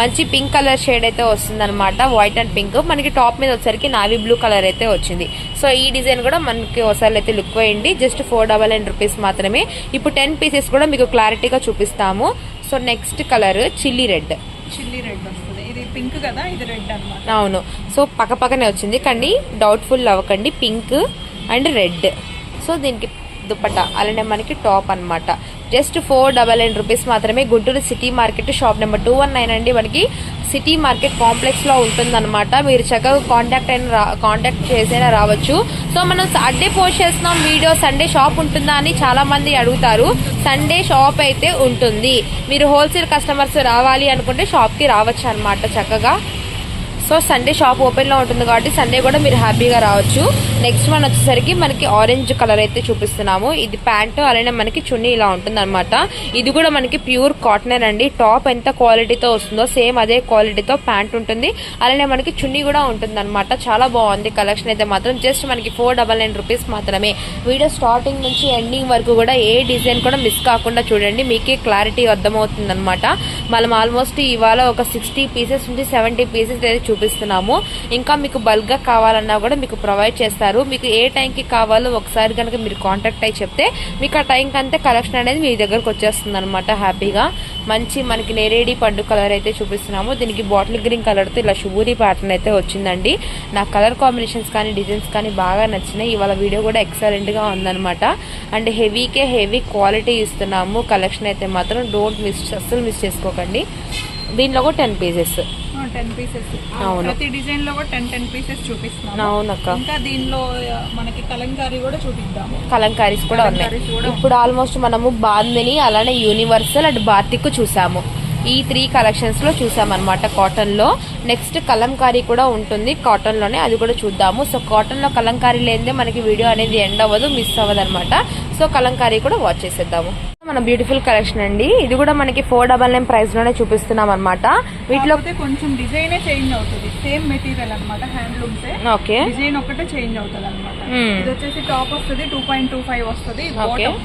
B: మంచి పింక్ కలర్ షేడ్ అయితే వస్తుందన్నమాట వైట్ అండ్ పింక్. మనకి టాప్ మీద వచ్చేసరికి నావీ బ్లూ కలర్ అయితే వచ్చింది. సో ఈ డిజైన్ కూడా మనకి ఒకసారి అయితే లుక్ వేయండి. Just four double nine rupees మాత్రమే. ఇప్పుడు టెన్ పీసెస్ కూడా మీకు క్లారిటీగా చూపిస్తాము. So next colour chilli red.
C: Chilli red వస్తుంది. ఇది పింక్ కదా ఇది రెడ్
B: అవును. సో పక్క పక్కనే వచ్చింది. కానీ డౌట్ఫుల్ అవ్వకండి. Pink and red. సో దీనికి దుపట్టా. అలానే మనకి టాప్ అన్నమాట. Just four double nine rupees మాత్రమే Guntur city market shop number two one nine అండి. మనకి సిటీ మార్కెట్ కాంప్లెక్స్లో ఉంటుందన్నమాట. మీరు చక్కగా కాంటాక్ట్ అయిన రా కాంటాక్ట్ చేసైనా రావచ్చు. సో మనం సండే పోస్ట్ చేస్తున్నాం. వీడియో సండే షాప్ ఉంటుందా అని చాలా మంది అడుగుతారు. సండే షాప్ అయితే ఉంటుంది. మీరు హోల్సేల్ కస్టమర్స్ రావాలి అనుకుంటే షాప్కి రావచ్చు అనమాట చక్కగా. సో సండే షాప్ ఓపెన్లో ఉంటుంది కాబట్టి సండే కూడా మీరు హ్యాపీగా రావచ్చు. నెక్స్ట్ వన్ వచ్చేసరికి మనకి ఆరెంజ్ కలర్ అయితే చూపిస్తున్నాము. ఇది ప్యాంటు అలానే మనకి చున్నీ ఇలా ఉంటుంది ఇది కూడా మనకి ప్యూర్ కాటనర్ అండి. టాప్ ఎంత క్వాలిటీతో వస్తుందో సేమ్ అదే క్వాలిటీతో ప్యాంట్ ఉంటుంది. అలానే మనకి చున్నీ కూడా ఉంటుంది చాలా బాగుంది కలెక్షన్ అయితే మాత్రం. జస్ట్ మనకి ఫోర్ డబల్ నైన్ రూపీస్ మాత్రమే. వీడియో స్టార్టింగ్ నుంచి ఎండింగ్ వరకు కూడా ఏ డిజైన్ కూడా మిస్ కాకుండా చూడండి. మీకే క్లారిటీ అర్థమవుతుంది అనమాట మనం ఆల్మోస్ట్ ఇవాళ ఒక సిక్స్టీ పీసెస్ నుంచి సెవెంటీ పీసెస్ అయితే చూపిస్తున్నాము. ఇంకా మీకు బల్క్గా కావాలన్నా కూడా మీకు ప్రొవైడ్ చేస్తారు. మీకు ఏ టైంకి కావాలో ఒకసారి కనుక మీరు కాంటాక్ట్ అయ్యి చెప్తే మీకు ఆ టైంకి అంతే కలెక్షన్ అనేది మీ దగ్గరకు వచ్చేస్తుంది అనమాట హ్యాపీగా మంచి మనకి నేరేడి పండు కలర్ అయితే చూపిస్తున్నాము. దీనికి బాటిల్ గ్రీన్ కలర్తో ఇలా షుబూరి ప్యాటర్న్ అయితే వచ్చిందండి. నా కలర్ కాంబినేషన్స్ కానీ డిజైన్స్ కానీ బాగా నచ్చినాయి. ఇవాళ వీడియో కూడా ఎక్సలెంట్గా ఉందనమాట అండ్ హెవీకే హెవీ క్వాలిటీ ఇస్తున్నాము. కలెక్షన్ అయితే మాత్రం డోంట్ మిస్ అస్సలు మిస్ చేసుకోకండి. దీనిలో కూడా టెన్ పీసెస్
C: టెన్ పీసెస్. ప్రతి డిజైన్లో కూడా టెన్ టెన్ పీసెస్ చూపిస్తున్నాము.
B: అవునక్క.
C: ఇంకా దీనిలో మనకి కలంకారీ కూడా చూపిద్దాము.
B: కలంకారీస్ కూడా ఉన్నాయి. ఇప్పుడు ఆల్మోస్ట్ మనము బాందిని అలానే యూనివర్సల్ అండ్ బాతిక్ చూసాము. ఈ త్రీ కలెక్షన్స్లో చూసామన్నమాట కాటన్లో నెక్స్ట్ కలంకారీ కూడా ఉంటుంది కాటన్లోనే అది కూడా చూద్దాము. సో కాటన్లో కలంకారీ లేనిదే మనకి వీడియో అనేది ఎండ్ అవ్వదు మిస్ అవ్వదు అనమాట సో కలంకారీ కూడా వాచ్ చేసేద్దాము. మన బ్యూటిఫుల్ కలెక్షన్ అండి. ఇది కూడా మనకి ఫోర్ డబల్ నైన్ ప్రైస్లోనే చూపిస్తున్నాం అనమాట వీటిలో
C: కొంచెం డిజైనే చేంజ్ అవుతుంది. సేమ్ మెటీరియల్ అనమాట హ్యాండ్లూమ్సే
B: ఓకే.
C: డిజైన్ ఒకటే చేంజ్ అవుతుంది అనమాట
B: Hmm.
C: ఇది వచ్చేసి టాప్ వస్తుంది టూ పాయింట్ టూ ఫైవ్ వస్తుంది.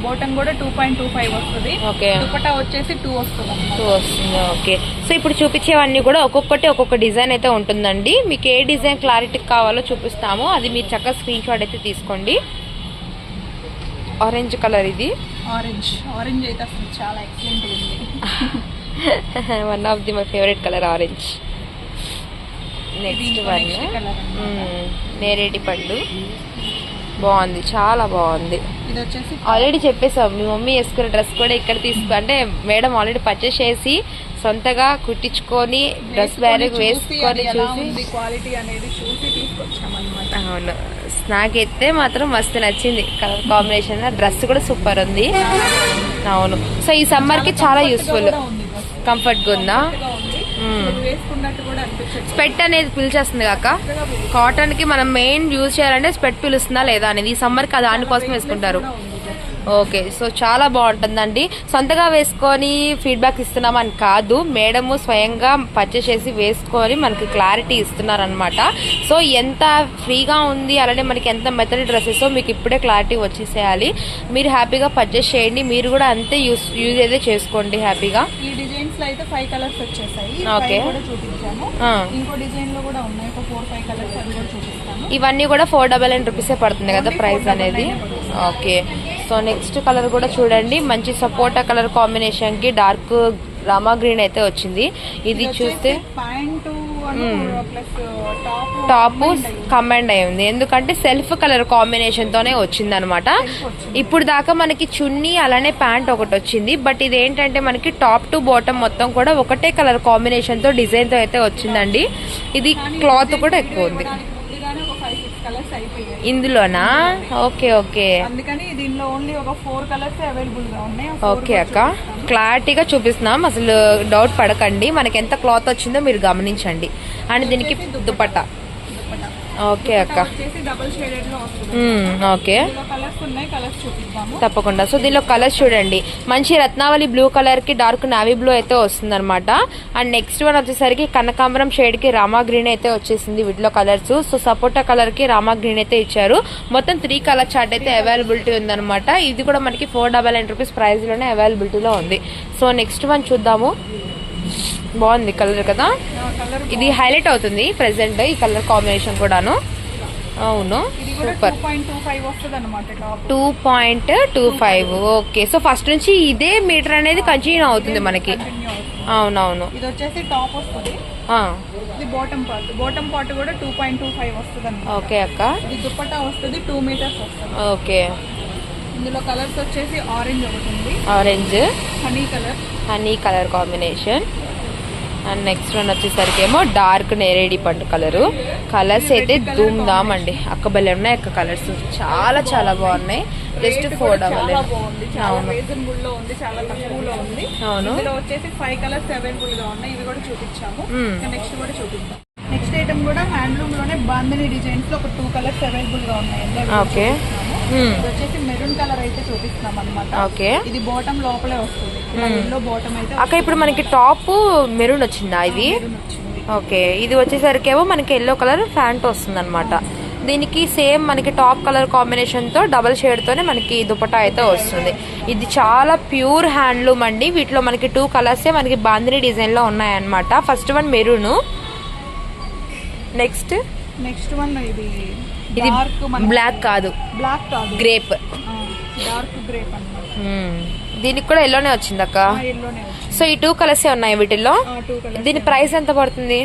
C: బోటం కూడా టూ పాయింట్ టూ ఫైవ్ వస్తుంది.
B: ఓకే.
C: దుపట్టా వచ్చేసి టూ వస్తుంది
B: టూ వస్తుంది ఓకే. సో ఇప్పుడు చూపించేవన్నీ కూడా ఒక్కొక్కటి ఒక్కొక్క డిజైన్ అయితే ఉంటుందండి. మీకు ఏ డిజైన్ క్లారిటీ కావాలో చూపిస్తాము. అది మీరు చక్కగా స్క్రీన్ షాట్ అయితే తీసుకోండి. ఆరెంజ్ కలర్ ఇది.
C: ఆరెంజ్ ఆరెంజ్ అయితే అసలు చాలా ఎక్సలెంట్ ఉంది.
B: One of the my favourite colour orange next one. నేరేటి పండు బాగుంది. చాలా బాగుంది.
C: ఇది వచ్చేసి
B: ఆల్రెడీ చెప్పేసాం మీ మమ్మీ వేసుకున్న డ్రెస్ కూడా ఇక్కడ తీసుకు అంటే మేడం ఆల్రెడీ పర్చేస్ చేసి సొంతగా కుట్టించుకొని డ్రెస్ బ్యాగ్ వేసుకొని చూసి
C: క్వాలిటీ అనేది చూసి తీసుకొచ్చామన్నమాట.
B: అవును. స్నాక్ అయితే మాత్రం మస్తు నచ్చింది. కలర్ కాంబినేషన్ డ్రెస్ కూడా సూపర్ ఉంది. అవును. సో ఈ సమ్మర్కి చాలా యూస్ఫుల్ కంఫర్ట్గా ఉందా? మ్మ్.
C: వేసుకున్నట్టు కూడా అనిపించచ్చు
B: స్పెట్ అనేది పిలిచేస్తుంది కాక కాటన్కి మనం మెయిన్ యూజ్ చేయాలంటే స్పెట్ పిలుస్తుందా లేదా అనేది ఈ సమ్మర్కి అది దానికోసం వేసుకుంటారు. ఓకే సో చాలా బాగుంటుందండి. సొంతగా వేసుకొని ఫీడ్బ్యాక్ ఇస్తున్నామని కాదు మేడము స్వయంగా పర్చేస్ చేసి వేసుకొని మనకి క్లారిటీ ఇస్తున్నారనమాట సో ఎంత ఫ్రీగా ఉంది అలానే మనకి ఎంత మెథడ్ డ్రెస్సెస్ మీకు ఇప్పుడే క్లారిటీ వచ్చేసేయాలి. మీరు హ్యాపీగా పర్చేస్ చేయండి మీరు కూడా అంతే యూస్ యూజ్ అయితే చేసుకోండి హ్యాపీగా
C: ఈ డిజైన్స్లో అయితే ఫైవ్ కలర్స్ వచ్చేసాయి.
B: ఆ.
C: ఇంకో డిజైన్లో కూడా ఉన్నాయి. ఒక ఫోర్ ఫైవ్ కలర్స్ అవి కూడా చూపిస్తాను.
B: ఇవన్నీ కూడా ఫోర్ డబల్ నైన్ రూపీసే పడుతుంది కదా ప్రైస్
C: 499
B: అనేది. ఓకే. సో నెక్స్ట్ కలర్ కూడా చూడండి. మంచి సపోటా కలర్ కాంబినేషన్కి డార్క్ రామా గ్రీన్ అయితే వచ్చింది. ఇది చూస్తే
C: టాప్
B: కంబైండ్ అయి ఉంది. ఎందుకంటే సెల్ఫ్ కలర్ కాంబినేషన్ తోనే వచ్చింది. అనమాట ఇప్పుడు దాకా మనకి చున్నీ అలానే ప్యాంట్ ఒకటి వచ్చింది. బట్ ఇది ఏంటంటే మనకి టాప్ టు బాటమ్ మొత్తం కూడా ఒకటే కలర్ కాంబినేషన్తో డిజైన్తో అయితే వచ్చిందండి. ఇది క్లాత్ కూడా ఎక్కువ ఉంది. ఇందులోనా? Okay okay.
C: అందుకని దీనిలో ఓన్లీ ఒక ఫోర్ కలర్స్ అవైలబుల్గా ఉన్నాయి.
B: ఓకే అక్క. క్లారిటీగా చూపిస్తున్నాం. అసలు డౌట్ పడకండి. మనకి ఎంత క్లాత్ వచ్చిందో మీరు గమనించండి. అండ్ దీనికి దుపట్టా. ఓకే అక్క. ఓకే. తప్పకుండా. సో దీనిలో కలర్స్ చూడండి. మంచి రత్నావళి బ్లూ కలర్కి డార్క్ నావీ బ్లూ అయితే వస్తుంది అనమాట అండ్ నెక్స్ట్ వన్ వచ్చేసరికి కనకాంబరం షేడ్కి రామా గ్రీన్ అయితే వచ్చేసింది వీటిలో కలర్స్ సో సపోటా కలర్కి రామా గ్రీన్ అయితే ఇచ్చారు. మొత్తం త్రీ కలర్ చార్ట్ అయితే అవైలబిలిటీ ఉందన్నమాట. ఇది కూడా మనకి ఫోర్ డబల్ నైన్ రూపీస్ ప్రైస్లోనే అవైలబిలిటీలో ఉంది. సో నెక్స్ట్ వన్ చూద్దాము. బాగుంది కలర్ కదా? ఇది హైలైట్ అవుతుంది ప్రెసెంట్ ఈ కలర్ కాంబినేషన్ కూడాను. అవును super.
C: Two point two five
B: okay. So first నుంచి ఇదే మీటర్ అనేది కంటిన్యూ అవుతుంది మనకి. అవునవును.
C: ఇది వచ్చేసి టాప్ వస్తుంది బాటమ్ పార్ట్ బాటమ్ పార్ట్ కూడా టూ పాయింట్ టూ ఫైవ్ వస్తుంది
B: ఓకే అక్క.
C: ఇది వస్తుంది టూ మీటర్స్ వస్తుంది.
B: ఓకే.
C: ఇందులో కలర్స్ వచ్చేసి ఆరెంజ్ ఒకటి ఉంది.
B: Orange
C: honey colour
B: honey colour combination and next one వచ్చేసరికి ఏమో డార్క్ నేరేడి పండు కలరు. కలర్స్ అయితే ధూమ్ ధామ్ అండి అక్కబల్లే ఉన్నాయి అక్క కలర్స్ చాలా చాలా బాగున్నాయి. జస్ట్ ఫోర్ డబల్ అవును.
C: వచ్చేసి ఫైవ్ కలర్స్ అవైలబుల్గా ఉన్నాయి. ఇవి కూడా చూపించాము.
B: మ్మ్.
C: నెక్స్ట్ కూడా నెక్స్ట్ ఐటమ్ కూడా హ్యాండ్లూమ్లోనే బాందిని డిజైన్స్లో ఒక టూ కలర్స్ అవైలబుల్గా ఉన్నాయి
B: ఓకే.
C: ఇది వచ్చేసి మెరూన్ కలర్ అయితే చూపిస్తున్నాం అనమాట
B: ఓకే.
C: ఇది బాటమ్ లోపలే వస్తుంది. ఎల్లో బాటమ్ అయితే
B: అక్క ఇప్పుడు మనకి టాప్ మెరూన్ వచ్చిందా ఇది? ఓకే. ఇది వచ్చేసరికి ఏమో మనకి ఎల్లో కలర్ ప్యాంట్ వస్తుంది అనమాట దీనికి సేమ్ మనకి టాప్ కలర్ కాంబినేషన్తో డబల్ షేడ్ తోనే మనకి దుపట్టా అయితే వస్తుంది. ఇది చాలా ప్యూర్ హ్యాండ్లూమ్ అండి. వీటిలో మనకి టూ కలర్స్ మనకి బాందిని డిజైన్లో ఉన్నాయన్నమాట. First one maroon. Next?
C: Next one ఇది
B: ఇది బ్లాక్ కాదు.
C: బ్లాక్ కాదు.
B: గ్రేప్.
C: డార్క్ గ్రేప్
B: దీనికి కూడా ఎల్లోనే వచ్చింది అక్క. సో ఈ టూ కలర్స్ ఉన్నాయి వీటిల్లో? దీని ప్రైస్ ఎంత పడుతుంది?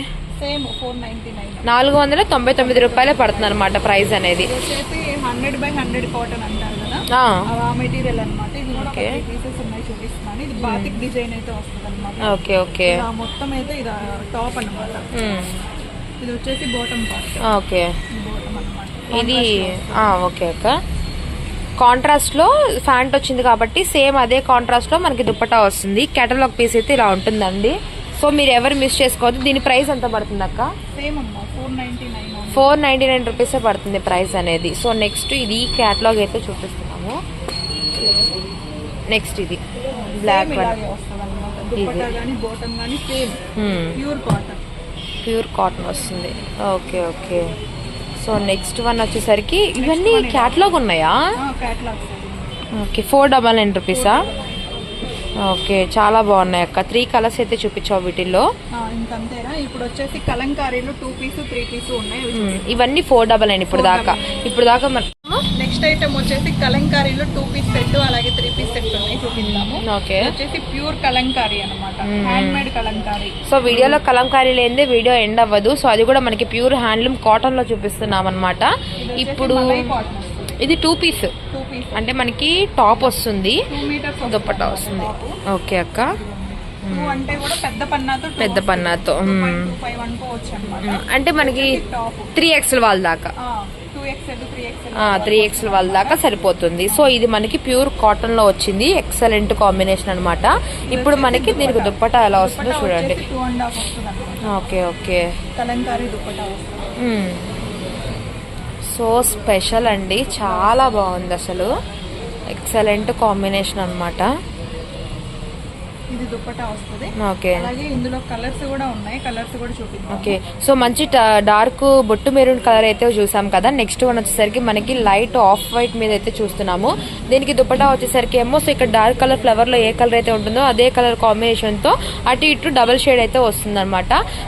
B: నాలుగు వందల తొంభై తొమ్మిది రూపాయలే పడుతుంది అనమాట ప్రైస్ అనేది.
C: హండ్రెడ్ బై హండ్రెడ్ కాటన్ అంటారు కదా?
B: ఆ,
C: ఆ మెటీరియల్ అన్నమాట. ఇది కూడా
B: Okay.
C: పీసెస్ ఉన్నాయి చూపిస్తున్నాను. ఇది బాతిక్ డిజైన్ అయితే వస్తుంది అనమాట
B: ఓకే ఓకే.
C: మొత్తం అయితే ఇది టాప్ అన్నమాట.
B: మ్మ్.
C: ఇది వచ్చేసి బాటమ్ పార్ట్
B: ఓకే. ఇది ఓకే అక్క కాంట్రాస్ట్లో ఫ్యాంట్ వచ్చింది కాబట్టి సేమ్ అదే కాంట్రాస్ట్లో మనకి దుప్పటా వస్తుంది. కేటలాగ్ పీస్ అయితే ఇలా ఉంటుందండి. సో మీరు ఎవరు మిస్ చేసుకోవద్దు. దీని ప్రైస్ ఎంత పడుతుంది అక్క?
C: సేమ్ అమ్మా four ninety nine
B: four ninety nine రూపీసే పడుతుంది ప్రైస్ అనేది. సో నెక్స్ట్ ఇది క్యాటలాగ్ అయితే చూపిస్తున్నాము. నెక్స్ట్ ఇది. బ్లాక్
C: ప్యూర్ కాటన్
B: వస్తుంది. Okay okay so next one వచ్చేసరికి ఇవన్నీ క్యాటలాగ్ ఉన్నాయా? ఓకే ఫోర్ డబల్ నైన్ రూపీసా ఓకే చాలా బాగున్నాయి అక్క. త్రీ కలర్స్ అయితే చూపించావు వీటిల్లో.
C: ఇప్పుడు వచ్చేసి కలంకారీలో టూ పీస్ త్రీ పీస్ ఉన్నాయి.
B: ఇవన్నీ ఫోర్ డబల్ నైన్ ఇప్పుడు దాకా. ఇప్పుడు దాకా మన
C: నెక్స్ట్ ఐటమ్ వచ్చేసి కలంకారీలో టూ పీస్ సెట్ అలాగే త్రీ పీస్ సెట్ ఉన్నాయి చూపిద్దాము.
B: ఓకే.
C: వచ్చేసి ప్యూర్ కలంకారీ అన్నమాట. Hand made Kalamkari.
B: సో వీడియోలో కలంకారీ లేనిదే వీడియో ఎండ్ అవ్వదు. సో అది కూడా మనకి ప్యూర్ హ్యాండ్లూమ్ కాటన్లో చూపిస్తున్నాం అనమాట ఇప్పుడు ఇది టూ పీస్. అంటే మనకి టాప్ వస్తుంది.
C: టూ మీటర్స్
B: దుప్పట్టా వస్తుంది. ఓకే అక్క.
C: టూ అంటే కూడా పెద్ద పన్నాతో అనమాట.
B: అంటే మనకి త్రీ ఎక్స్ఎల్ వాళ్ళ దాకా.
C: త్రీ ఎక్స్ఎల్
B: ఎక్స్ఎల్ వాళ్ళ దాకా సరిపోతుంది. సో ఇది మనకి ప్యూర్ కాటన్లో వచ్చింది. ఎక్సలెంట్ కాంబినేషన్ అన్నమాట. ఇప్పుడు మనకి దీనికి దుప్పటా ఎలా వస్తుందో చూడండి.
C: అనమాట
B: ఓకే ఓకే. సో స్పెషల్ అండి. చాలా బాగుంది అసలు. ఎక్సలెంట్ కాంబినేషన్ అన్నమాట.
C: ఇది దుప్పటా వస్తుంది.
B: ఓకే.
C: అలాగే ఇందులో కలర్స్ కూడా ఉన్నాయి. కలర్స్ కూడా చూపిద్దాం.
B: ఓకే. సో మంచి డార్క్ బొట్టు మెరూన్ కలర్ అయితే చూసాం కదా. నెక్స్ట్ వన్ వచ్చేసరికి మనకి లైట్ ఆఫ్ వైట్ మీద అయితే చూస్తున్నాము. దీనికి దుపట్టా వచ్చేసరికి ఏమో సో ఇక్కడ డార్క్ కలర్ ఫ్లవర్లో ఏ కలర్ అయితే ఉంటుందో అదే కలర్ కాంబినేషన్తో అటు ఇటు డబుల్ షేడ్ అయితే వస్తుంది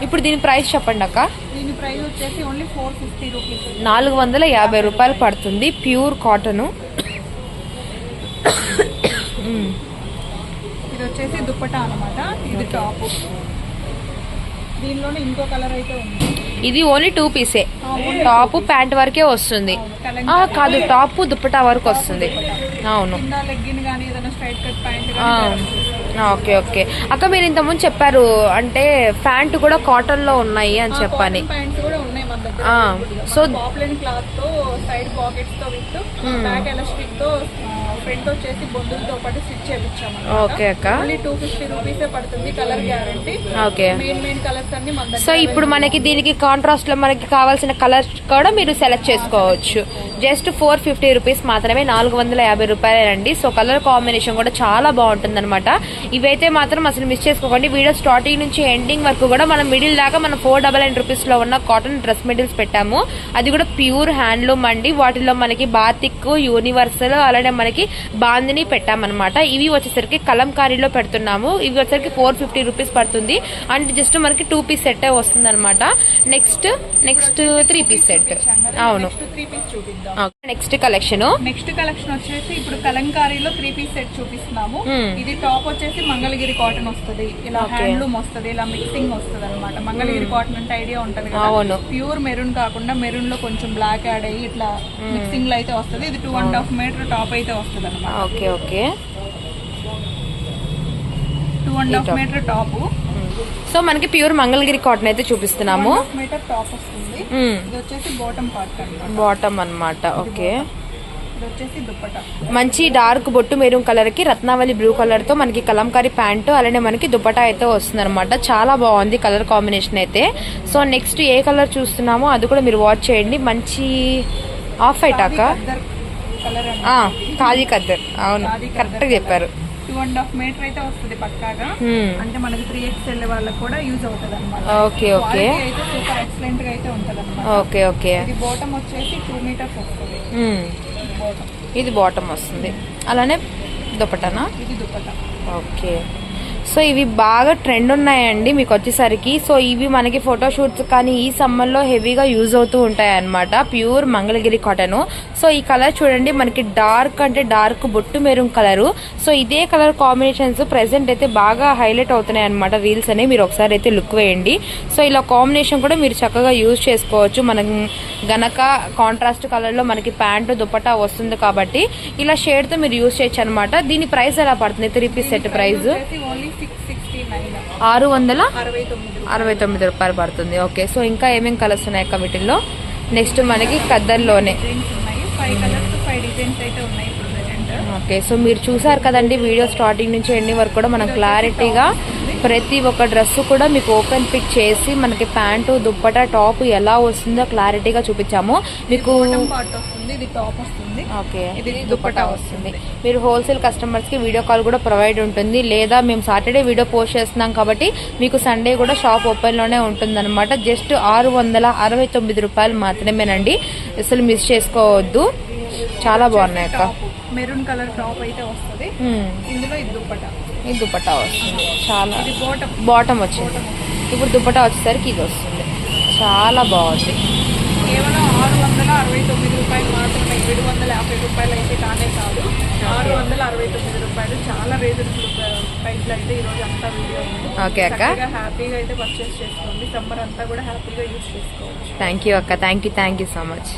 B: ఇప్పుడు దీని ప్రైస్ చెప్పండి అక్క.
C: దీని ప్రైస్ వచ్చేసి ఓన్లీ ఫోర్ ఫిఫ్టీ రూపీస్.
B: నాలుగు వందల యాభై రూపాయలు పడుతుంది ప్యూర్ కాటన్. (coughs)
C: ఇది వచ్చేసి దుప్పటా అన్నమాట. ఇది టాప్. దీనిలోనే ఇంకో కలర్ అయితే ఉంది.
B: ఇది ఓన్లీ టూ పీసే. టాప్ ప్యాంట్ వరకే వస్తుంది. కాదు టాప్ దుప్పటా వరకు వస్తుంది. అవును. Okay okay. అక్క మీరు ఇంతకుముందు చెప్పారు అంటే ప్యాంట్ కూడా కాటన్లో ఉన్నాయి అని చెప్పని సో
C: పాపులర్ క్లాత్తో సైడ్ పాకెట్స్తో విత్ బ్యాక్ ఎలాస్టిక్తో వచ్చేసి బొందులతో పాటు స్టిచ్ చేపించాము
B: ఓకే అక్క.
C: ఓన్లీ టూ ఫిఫ్టీ రూపీస్ పడుతుంది colour guarantee
B: okay.
C: Main main colours అన్ని మన దగ్గర
B: సో ఇప్పుడు మనకి దీనికి కాంట్రాస్ట్లో మనకి కావాల్సిన కలర్ కూడా మీరు సెలెక్ట్ చేసుకోవచ్చు. జస్ట్ ఫోర్ ఫిఫ్టీ రూపీస్ మాత్రమే నాలుగు వందల యాభై రూపాయలేనండి సో కలర్ కాంబినేషన్ కూడా చాలా బాగుంటుంది అనమాట ఇవైతే మాత్రం అసలు మిస్ చేసుకోకండి. వీడియో స్టార్టింగ్ నుంచి ఎండింగ్ వరకు కూడా మనం మిడిల్ దాకా మనం ఫోర్ డబల్ నైన్ రూపీస్లో ఉన్న కాటన్ డ్రెస్ మెటీరియల్స్ పెట్టాము. అది కూడా ప్యూర్ హ్యాండ్లూమ్ అండి. వాటిలో మనకి బాతిక్ యూనివర్సల్ అలానే మనకి బాందిని పెట్టామన్నమాట. ఇవి వచ్చేసరికి కలంకారీలో పెడుతున్నాము. ఇవి వచ్చేసరికి ఫోర్ ఫిఫ్టీ రూపీస్ పడుతుంది. అండ్ జస్ట్ మనకి టూ పీస్ సెట్ వస్తుంది అనమాట next next three piece set. అవును.
C: నెక్స్ట్
B: కలెక్షన్
C: నెక్స్ట్ కలెక్షన్ వచ్చేసి ఇప్పుడు కలంకారీలో త్రీ పీస్ సెట్ చూపిస్తున్నాము.
B: Hmm.
C: ఇది టాప్ వచ్చేసి మంగళగిరి కాటన్ వస్తది. ఇలా హ్యాండ్లూమ్ వస్తది ఇలా మిక్సింగ్ వస్తది అనమాట మంగళగిరి కాటన్ అంటే ఐడియా ఉంటది కదా. ప్యూర్ మెరూన్ కాకుండా మెరూన్లో కొంచెం బ్లాక్ యాడ్ అయ్యి ఇట్లా మిక్సింగ్లో అయితే వస్తది. ఇది two and half metre top అయితే వస్తది అనమాట
B: okay okay
C: two and half metre top
B: so మనకి ప్యూర్ మంగళగిరి కాటన్ అయితే చూపిస్తున్నాము.
C: మీటర్ టాప్ వస్తుంది. ఇది వచ్చేసి బాటమ్ పార్ట్ అనమాట
B: బాటమ్ అన్నమాట ఓకే మంచి డార్క్ బొట్టు మెరూన్ కలర్కి రత్నావళి బ్లూ కలర్తో మనకి కలంకారీ ప్యాంటు అలానే మనకి దుపట్టా అయితే వస్తుంది అనమాట చాలా బాగుంది కలర్ కాంబినేషన్ అయితే. సో నెక్స్ట్ ఏ కలర్ చూస్తున్నామో అది కూడా మీరు వాచ్ చేయండి. మంచి ఆఫ్ ఆ, ఖాళీ కద్దర్. అవును కరెక్ట్గా చెప్పారు.
C: అండ్ హాఫ్ మీటర్ అయితే వస్తుంది పక్కాగా.
B: Hmm.
C: అంటే మనకి త్రీ ఎక్స్ వెళ్ళే వాళ్ళకి కూడా యూజ్ అవుతుంది అనమాట
B: ఓకే ఓకే
C: అయితే సూపర్ ఎక్సలెంట్గా అయితే ఉంటది అనమాట
B: ఓకే ఓకే
C: ఇది బాటమ్ వచ్చేసి టూ మీటర్స్ వస్తుంది. బాటమ్
B: ఇది బాటమ్ వస్తుంది. అలానే దుపట్టనా?
C: ఇది దుప్పట
B: ఓకే సో ఇవి బాగా ట్రెండ్ ఉన్నాయండి మీకు వచ్చేసరికి. సో ఇవి మనకి ఫోటోషూట్స్ కానీ ఈ సమ్మర్లో హెవీగా యూజ్ అవుతూ ఉంటాయి అన్నమాట ప్యూర్ మంగళగిరి కాటన్ సో ఈ కలర్ చూడండి మనకి డార్క్ అంటే డార్క్ బొట్టు మెరూన్ కలరు సో ఇదే కలర్ కాంబినేషన్స్ ప్రెసెంట్ అయితే బాగా హైలైట్ అవుతున్నాయి అనమాట రీల్స్ అనేవి మీరు ఒకసారి అయితే లుక్ వేయండి. సో ఇలా కాంబినేషన్ కూడా మీరు చక్కగా యూజ్ చేసుకోవచ్చు. మనం గనక కాంట్రాస్ట్ కలర్లో మనకి ప్యాంటు దుపటా వస్తుంది కాబట్టి ఇలా షేడ్తో మీరు యూజ్ చేయొచ్చు అనమాట దీని ప్రైస్ ఎలా పడుతుంది? త్రీ పీస్ సెట్ ప్రైస్ ఆరు వందల
C: అరవై తొమ్మిది
B: రూపాయలు. పడుతుంది. ఓకే సో ఇంకా ఏమేమి కలర్స్ ఉన్నాయి అక్క వీటిల్లో? నెక్స్ట్ మనకి కద్దర్లోనే ఓకే సో మీరు చూసారు కదండి వీడియో స్టార్టింగ్ నుంచి ఎండింగ్ వరకు కూడా మనం క్లారిటీగా ప్రతి ఒక్క డ్రెస్ కూడా మీకు ఓపెన్ పిక్ చేసి మనకి ప్యాంటు దుప్పటా టాప్ ఎలా వస్తుందో క్లారిటీగా చూపించాము. మీకు
C: ఇది టాప్ వస్తుంది.
B: ఓకే.
C: ఇది
B: వస్తుంది. మీరు హోల్సేల్ కస్టమర్స్కి వీడియో కాల్ కూడా ప్రొవైడ్ ఉంటుంది. లేదా మేము సాటర్డే వీడియో పోస్ట్ చేస్తున్నాం కాబట్టి మీకు సండే కూడా షాప్ ఓపెన్లోనే ఉంటుంది అనమాట జస్ట్ ఆరు వందల అరవై తొమ్మిది రూపాయలు మాత్రమేనండి. అసలు మిస్ చేసుకోవద్దు. చాలా బాగున్నాయి అక్క.
C: మెరూన్ కలర్ టాప్ అయితే వస్తుంది.
B: హ్మ్.
C: ఇందులో ఇది దుప్పట.
B: ఈ దుపట్టా వస్తుంది. చాలా
C: బాటమ్
B: వచ్చింది ఇప్పుడు దుపట్టా వచ్చేసరికి ఇది వస్తుంది. చాలా బాగుంది.
C: కేవలం ఆరు వందల అరవై తొమ్మిది రూపాయలు మాత్రమే ఏడు వందల యాభై రూపాయలు అయితే కానే కాదు.
B: ఆరు
C: వందల అరవై తొమ్మిది రూపాయలు చాలా రీజనబుల్ ప్రైస్లు అయితే ఈరోజు అంతా వీడియో
B: ఓకే అక్క.
C: హ్యాపీగా అయితే పర్చేస్ చేసుకోండి. సమ్మర్ అంతా కూడా హ్యాపీగా యూజ్ చేసుకోవచ్చు.
B: థ్యాంక్ యూ అక్క. Thank you thank you so much